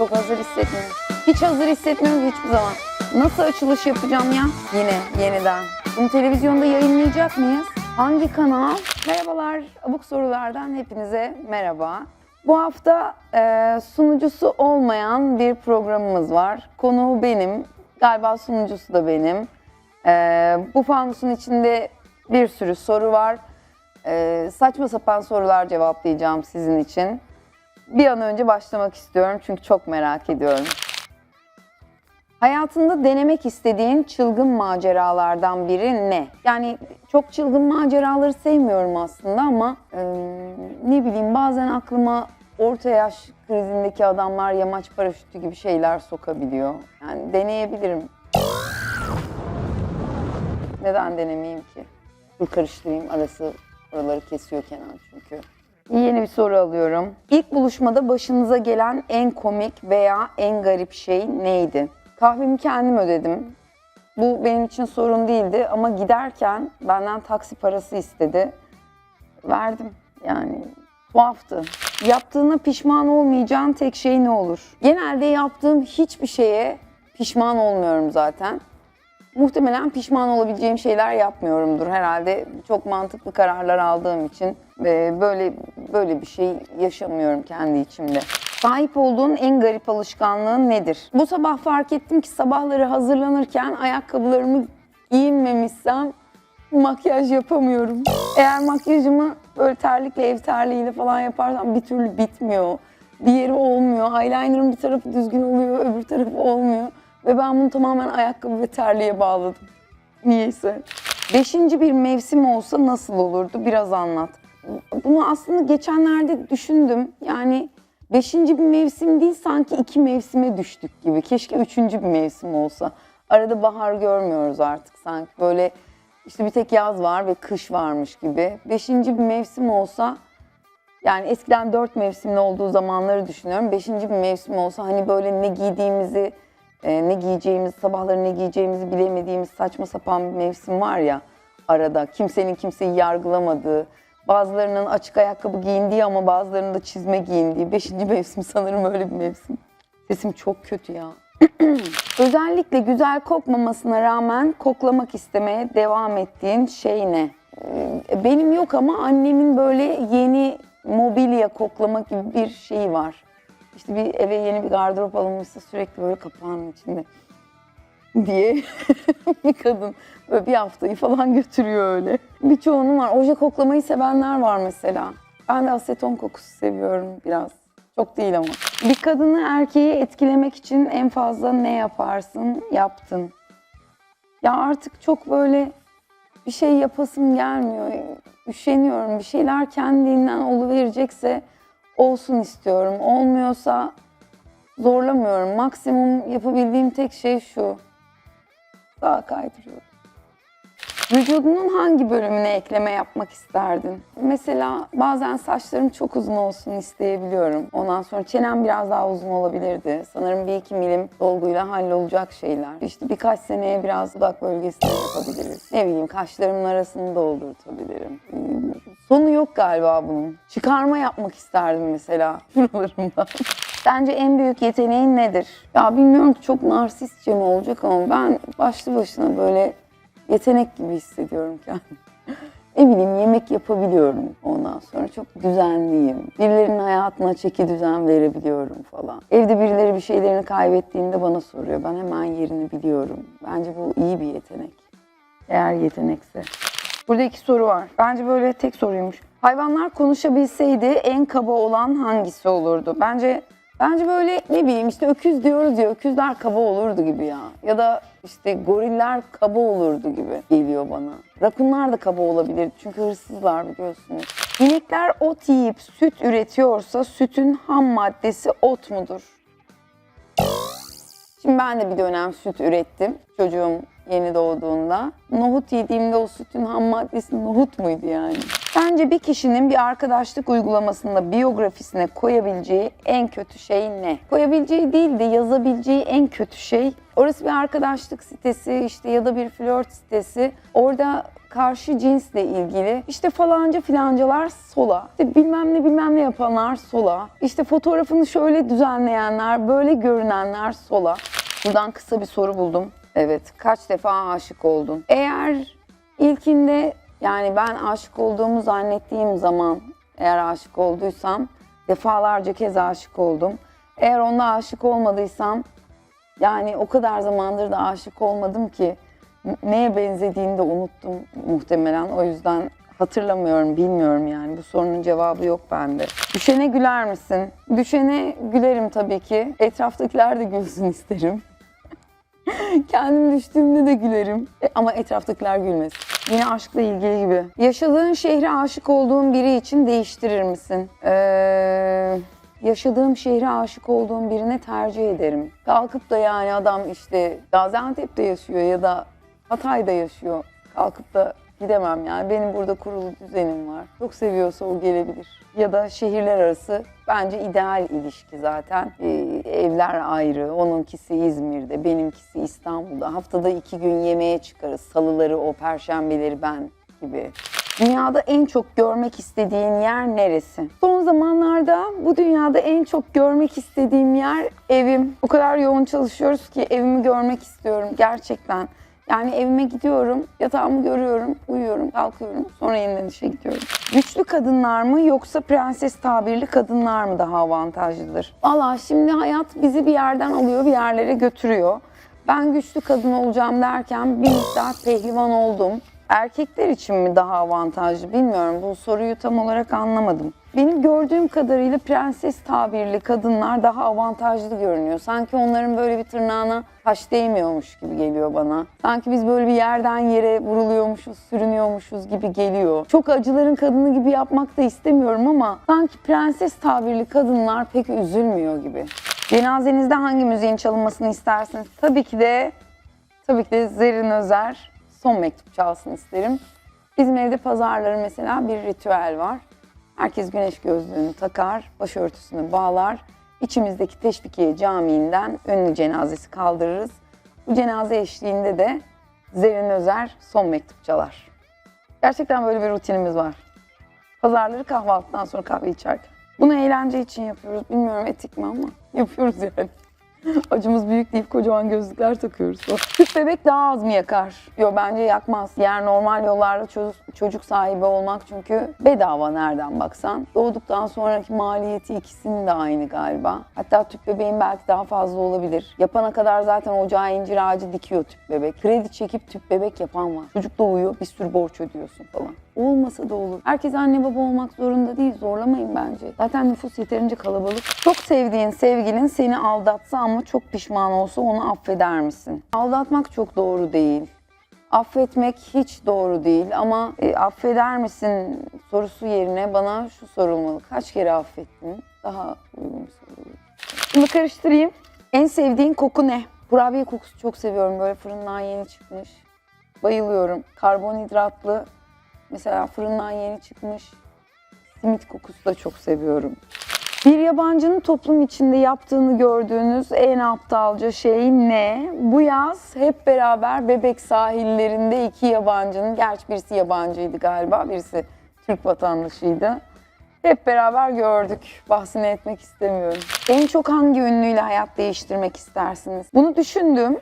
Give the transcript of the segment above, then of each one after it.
Çok hazır hissetmiyorum. Hiç hazır hissetmiyorum hiçbir zaman. Nasıl açılış yapacağım ya? Yine yeniden. Bunu televizyonda yayınlayacak mıyız? Hangi kanal? Merhabalar, abuk sorulardan hepinize merhaba. Bu hafta e, sunucusu olmayan bir programımız var. Konuğu benim, galiba sunucusu da benim. E, bu fanusun içinde bir sürü soru var. E, saçma sapan sorular cevaplayacağım sizin için. Bir an önce başlamak istiyorum çünkü çok merak ediyorum. Hayatında denemek istediğin çılgın maceralardan biri ne? Yani çok çılgın maceraları sevmiyorum aslında ama e, ne bileyim bazen aklıma orta yaş krizindeki adamlar yamaç paraşütü gibi şeyler sokabiliyor. Yani deneyebilirim. Neden denemeyeyim ki? Dur karıştırayım arası oraları kesiyor Kenan çünkü. Yeni bir soru alıyorum. İlk buluşmada başınıza gelen en komik veya en garip şey neydi? Kahvemi kendim ödedim. Bu benim için sorun değildi ama giderken benden taksi parası istedi. Verdim. Yani tuhaftı. Yaptığına pişman olmayacağın tek şey ne olur? Genelde yaptığım hiçbir şeye pişman olmuyorum zaten. Muhtemelen pişman olabileceğim şeyler yapmıyorumdur herhalde. Çok mantıklı kararlar aldığım için e, böyle böyle bir şey yaşamıyorum kendi içimde. Sahip olduğun en garip alışkanlığın nedir? Bu sabah fark ettim ki sabahları hazırlanırken ayakkabılarımı giyinmemişsem makyaj yapamıyorum. Eğer makyajımı böyle terlikle ev terliğiyle falan yaparsam bir türlü bitmiyor. Bir yeri olmuyor. Eyeliner'ın bir tarafı düzgün oluyor, öbür tarafı olmuyor. Ve ben bunu tamamen ayakkabı ve terliğe bağladım. Niyeyse. Beşinci bir mevsim olsa nasıl olurdu? Biraz anlat. Bunu aslında geçenlerde düşündüm. Yani beşinci bir mevsim değil sanki iki mevsime düştük gibi. Keşke üçüncü bir mevsim olsa. Arada bahar görmüyoruz artık sanki. Böyle işte bir tek yaz var ve kış varmış gibi. Beşinci bir mevsim olsa yani eskiden dört mevsimli olduğu zamanları düşünüyorum. Beşinci bir mevsim olsa hani böyle ne giydiğimizi, e, ne giyeceğimiz, sabahları ne giyeceğimizi bilemediğimiz saçma sapan bir mevsim var ya arada. Kimsenin kimseyi yargılamadığı, bazılarının açık ayakkabı giyindiği ama bazılarının da çizme giyindiği. Beşinci mevsim sanırım öyle bir mevsim. Sesim çok kötü ya. Özellikle güzel kokmamasına rağmen koklamak istemeye devam ettiğin şey ne? Ee, Benim yok ama annemin böyle yeni mobilya koklama gibi bir şeyi var. İşte bir eve yeni bir gardırop alınmışsa sürekli böyle kapağın içinde diye bir kadın böyle bir haftayı falan götürüyor öyle. Birçoğunun var. Oje koklamayı sevenler var mesela. Ben de aseton kokusu seviyorum biraz. Çok değil ama. Bir kadını erkeği etkilemek için en fazla ne yaparsın, yaptın? Ya artık çok böyle bir şey yapasım gelmiyor. Üşeniyorum. Bir şeyler kendiliğinden oluverecekse olsun istiyorum. Olmuyorsa zorlamıyorum. Maksimum yapabildiğim tek şey şu. Sağa kaydırıyorum. Vücudunun hangi bölümüne ekleme yapmak isterdin? Mesela bazen saçlarım çok uzun olsun isteyebiliyorum. Ondan sonra çenem biraz daha uzun olabilirdi. Sanırım bir iki milim dolguyla hallolacak şeyler. İşte birkaç seneye biraz dudak bölgesini yapabiliriz. Ne bileyim kaşlarımın arasını doldurtabilirim. Hmm, Sonu yok galiba bunun. Çıkarma yapmak isterdim mesela şuralarımdan. Sence en büyük yeteneğin nedir? Ya bilmiyorum ki çok narsistçe mi olacak ama ben başlı başına böyle yetenek gibi hissediyorum kendimi. Ne bileyim yemek yapabiliyorum ondan sonra çok düzenliyim. Birilerinin hayatına çeki düzen verebiliyorum falan. Evde birileri bir şeylerini kaybettiğinde bana soruyor. Ben hemen yerini biliyorum. Bence bu iyi bir yetenek. Eğer yetenekse. Burada iki soru var. Bence böyle tek soruymuş. Hayvanlar konuşabilseydi en kaba olan hangisi olurdu? Bence bence böyle ne bileyim işte öküz diyoruz ya öküzler kaba olurdu gibi ya. Ya da işte goriller kaba olurdu gibi geliyor bana. Rakunlar da kaba olabilir çünkü hırsızlar biliyorsunuz. İnekler ot yiyip süt üretiyorsa sütün ham maddesi ot mudur? Şimdi ben de bir dönem süt ürettim. Çocuğum yeni doğduğunda. Nohut yediğimde o sütün ham maddesi nohut muydu yani? Bence bir kişinin bir arkadaşlık uygulamasında biyografisine koyabileceği en kötü şey ne? Koyabileceği değil de yazabileceği en kötü şey orası bir arkadaşlık sitesi işte ya da bir flört sitesi. Orada karşı cinsle ilgili işte falanca filancalar sola, işte bilmem ne bilmem ne yapanlar sola, işte fotoğrafını şöyle düzenleyenler, böyle görünenler sola. Buradan kısa bir soru buldum. Evet, kaç defa aşık oldun? Eğer ilkinde yani ben aşık olduğumu zannettiğim zaman eğer aşık olduysam defalarca kez aşık oldum. Eğer onda aşık olmadıysam yani o kadar zamandır da aşık olmadım ki neye benzediğini de unuttum muhtemelen. O yüzden hatırlamıyorum, bilmiyorum yani. Bu sorunun cevabı yok bende. Düşene güler misin? Düşene gülerim tabii ki. Etraftakiler de gülsün isterim. Kendim düştüğümde de gülerim. E, ama etraftakiler gülmesin. Yine aşkla ilgili gibi. Yaşadığın şehre aşık olduğun biri için değiştirir misin? Ee, yaşadığım şehre aşık olduğum birine tercih ederim. Kalkıp da yani adam işte Gaziantep'te yaşıyor ya da Hatay'da yaşıyor. Kalkıp da gidemem yani. Benim burada kurulu düzenim var. Çok seviyorsa o gelebilir. Ya da şehirler arası bence ideal ilişki zaten. Ee, evler ayrı. Onunkisi İzmir'de, benimkisi İstanbul'da. Haftada iki gün yemeğe çıkarız. Salıları o, perşembeleri ben gibi. Dünyada en çok görmek istediğin yer neresi? Son zamanlarda bu dünyada en çok görmek istediğim yer evim. O kadar yoğun çalışıyoruz ki evimi görmek istiyorum gerçekten. Yani evime gidiyorum, yatağımı görüyorum, uyuyorum, kalkıyorum. Sonra yeniden işe gidiyorum. Güçlü kadınlar mı yoksa prenses tabirli kadınlar mı daha avantajlıdır? Valla şimdi hayat bizi bir yerden alıyor, bir yerlere götürüyor. Ben güçlü kadın olacağım derken bir miktar pehlivan oldum. Erkekler için mi daha avantajlı bilmiyorum. Bu soruyu tam olarak anlamadım. Benim gördüğüm kadarıyla prenses tabirli kadınlar daha avantajlı görünüyor. Sanki onların böyle bir tırnağına taş değmiyormuş gibi geliyor bana. Sanki biz böyle bir yerden yere vuruluyormuşuz, sürünüyormuşuz gibi geliyor. Çok acıların kadını gibi yapmak da istemiyorum ama sanki prenses tabirli kadınlar pek üzülmüyor gibi. Cenazenizde hangi müziğin çalınmasını istersiniz? Tabii ki de Tabii ki de Zerrin Özer son mektup çalsın isterim. Bizim evde pazarları mesela bir ritüel var. Herkes güneş gözlüğünü takar, başörtüsünü bağlar. İçimizdeki Teşvikiye Camii'nden ünlü cenazesi kaldırırız. Bu cenaze eşliğinde de Zerrin Özer son mektup çalar. Gerçekten böyle bir rutinimiz var. Pazarları kahvaltıdan sonra kahve içerken. Bunu eğlence için yapıyoruz. Bilmiyorum etik mi ama yapıyoruz yani. Acımız büyük deyip kocaman gözlükler takıyoruz. Tüp bebek daha az mı yakar? Yok bence yakmaz. Yani normal yollarla çocuk, çocuk sahibi olmak çünkü bedava nereden baksan. Doğduktan sonraki maliyeti ikisinin de aynı galiba. Hatta tüp bebeğin belki daha fazla olabilir. Yapana kadar zaten ocağa incir ağacı dikiyor tüp bebek. Kredi çekip tüp bebek yapan var. Çocuk doğuyor bir sürü borç ödüyorsun falan. Olmasa da olur. Herkes anne baba olmak zorunda değil. Zorlamayın bence. Zaten nüfus yeterince kalabalık. Çok sevdiğin sevgilin seni aldatsa ama çok pişman olsa onu affeder misin? Aldatmak çok doğru değil. Affetmek hiç doğru değil ama e, affeder misin sorusu yerine bana şu sorulmalı. Kaç kere affettin? Daha uygun bir soru. olur. Bunu karıştırayım. En sevdiğin koku ne? Kurabiye kokusu çok seviyorum. Böyle fırından yeni çıkmış. Bayılıyorum. Karbonhidratlı. Mesela fırından yeni çıkmış. Simit kokusu da çok seviyorum. Bir yabancının toplum içinde yaptığını gördüğünüz en aptalca şey ne? Bu yaz hep beraber Bebek sahillerinde iki yabancının, gerçi birisi yabancıydı galiba, birisi Türk vatandaşıydı. Hep beraber gördük. Bahsini etmek istemiyorum. En çok hangi ünlüyle hayat değiştirmek istersiniz? Bunu düşündüm.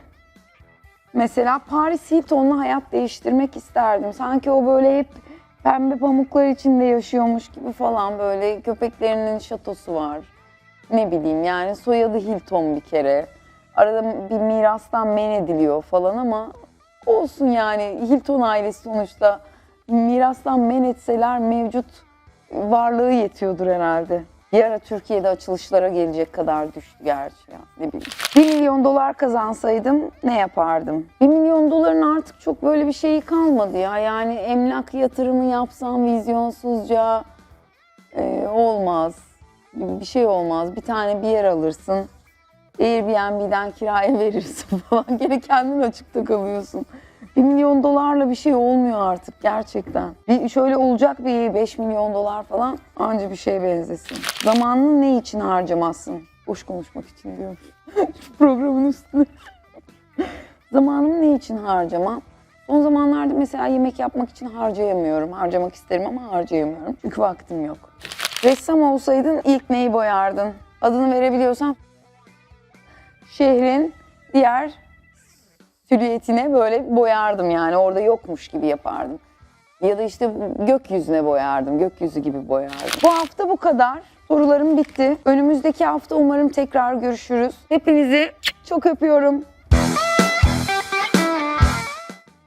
Mesela Paris Hilton'la hayat değiştirmek isterdim. Sanki o böyle hep pembe pamuklar içinde yaşıyormuş gibi falan böyle köpeklerinin şatosu var. Ne bileyim yani soyadı Hilton bir kere. Arada bir mirastan men ediliyor falan ama olsun yani Hilton ailesi sonuçta mirastan men etseler mevcut varlığı yetiyordur herhalde. Bir ara Türkiye'de açılışlara gelecek kadar düştü gerçi ya. Ne bileyim. 1 milyon dolar kazansaydım ne yapardım? 1 milyon doların artık çok böyle bir şeyi kalmadı ya. Yani emlak yatırımı yapsam vizyonsuzca e, olmaz. Bir şey olmaz. Bir tane bir yer alırsın. Airbnb'den kiraya verirsin falan. Gene kendin açıkta kalıyorsun. 1 milyon dolarla bir şey olmuyor artık gerçekten. Bir şöyle olacak bir 5 milyon dolar falan anca bir şeye benzesin. Zamanını ne için harcamazsın? Boş konuşmak için diyorum. Şu programın üstüne. Zamanımı ne için harcamam? Son zamanlarda mesela yemek yapmak için harcayamıyorum. Harcamak isterim ama harcayamıyorum. Çünkü vaktim yok. Ressam olsaydın ilk neyi boyardın? Adını verebiliyorsan şehrin diğer silüetine böyle boyardım yani orada yokmuş gibi yapardım. Ya da işte gökyüzüne boyardım, gökyüzü gibi boyardım. Bu hafta bu kadar. Sorularım bitti. Önümüzdeki hafta umarım tekrar görüşürüz. Hepinizi çok öpüyorum.